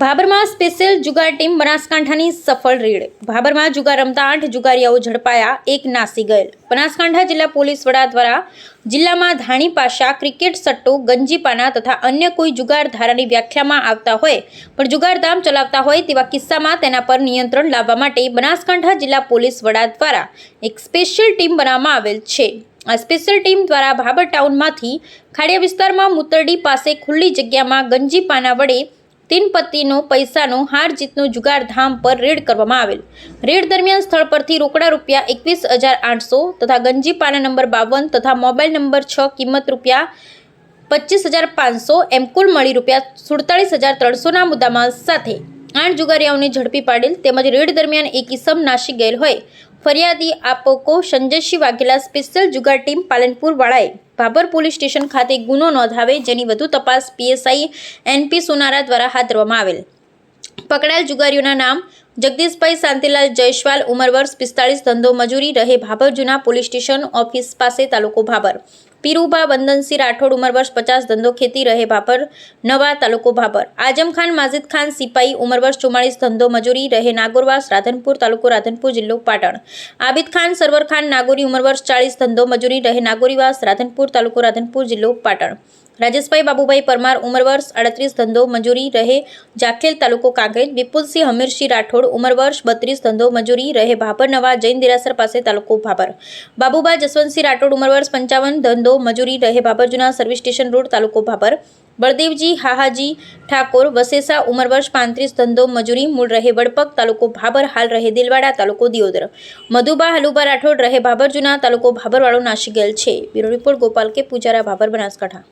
ભાબરમાં special જુગાર team બનાસકાંઠાની સફળ red. ભાબરમાં જુગાર રમતા આઠ જુગારીયાઓ ઝડપાયા, એક નાસી ગયેલ. બનાસકાંઠા જિલ્લા પોલીસ વડા દ્વારા જિલ્લામાં ધાણી પાશા, ક્રિકેટ સટ્ટો ગંજીપાના તથા અન્ય કોઈ જુગાર ધારાની વ્યાખ્યામાં આવતા હોય, પણ જુગારધામ ચલાવતા હોય તેવા કિસ્સામાં તેના પર નિયંત્રણ લાવવા માટે બનાસકાંઠા જિલ્લા પોલીસ વડા દ્વારા એક સ્પેશિયલ ટીમ બનાવવામાં આવેલ છે. આ સ્પેશિયલ ટીમ દ્વારા ભાબર ટાઉનમાંથી ખાડિયા વિસ્તારમાં મુતરડી પાસે ખુલ્લી જગ્યામાં ગંજીપાના વડે તીન પૈસાનો હાર જીતનો જુગાર ધામ પર રેડ કરવામાં આવેલ. રેડ દરમિયાન સ્થળ પરથી રોકડા રૂપિયા એકવીસ હજાર આઠસો તથા ગંજીપાના નંબર બાવન તથા મોબાઈલ નંબર છ કિંમત રૂપિયા પચીસ હજાર પાંચસો એમ કુલ મળી રૂપિયા સુડતાલીસ હજાર ત્રણસોના મુદ્દામાલ સાથે. આઠ જુગારિયાઓને ઝડપી પાડેલ તેમજ રેડ દરમિયાન એક ઇસમ નાસી ગયેલ હોય. ફરિયાદી આપકો સંજયસિંહ વાઘેલા સ્પેશિયલ જુગાર ટીમ પાલનપુર વાળાએ ભાભર પોલીસ સ્ટેશન ખાતે ગુનો નોંધાવે જેની વધુ તપાસ પીએસઆઈ એનપી સોનારા દ્વારા હાથ ધરવામાં આવેલ. પકડાયેલ જુગારીઓના નામ જગદીશભાઈ શાંતિલાલ જયસ્વાલ ઉંમર વર્ષ પિસ્તાળીસ, ધંધો મજૂરી રહે ભાભર જૂના પોલીસ સ્ટેશન ઓફિસ પાસે તાલુકો ભાભર. પીરુભા વંદનસિંહ રાઠોડ ઉંમર વર્ષ પચાસ, ધંધો ખેતી રહે ભાભર, નવા તાલુકો ભાભર. આજમ ખાન માજિદ ખાન, સિપાઈ ઉંમર વર્ષ ચુમ્માળીસ, ધંધો મજૂરી રહે નાગોરવાસ, રાધનપુર તાલુકો રાધનપુર જિલ્લો પાટણ. આબિદ ખાન, સરવર ખાન, નાગોરી ઉંમર વર્ષ ચાળીસ, ધંધો મજૂરી રહે નાગોરીવાસ, રાધનપુર તાલુકો રાધનપુર જિલ્લો પાટણ. રાજેશભાઈ બાબુભાઈ પરમાર ઉંમર વર્ષ અડત્રીસ ધંધો મજૂરી રહે જાખેલ તાલુકો કાંકરેજ. વિપુલસિંહ હમીરસિંહ રાઠોડ ઉંમર વર્ષ બત્રીસ, ધંધો મજૂરી રહે ભાભરનવા જૈન દેરાસર પાસે તાલુકો ભાભર. બાબુબા જસવંતસિંહ રાઠોડ ઉંમર વર્ષ પંચાવન, ધંધો મજૂરી રહે ભાભર જુના સર્વિસ સ્ટેશન રોડ તાલુકો ભાભર. બળદેવજી હાહાજી ઠાકોર વસેસા ઉંમર વર્ષ પાંત્રીસ, ધંધો મજૂરી મૂળ રહે વડપક તાલુકો ભાભર, હાલ રહે દિલવાડા તાલુકો દિયોદર. મધુબા હલુબા રાઠોડ રહે ભાભર જુના તાલુકો ભાભરવાળો નાશી ગયેલ છે. બ્યુરો રિપોર્ટ ગોપાલ કે પૂજારા ભાભર બનાસકાંઠા.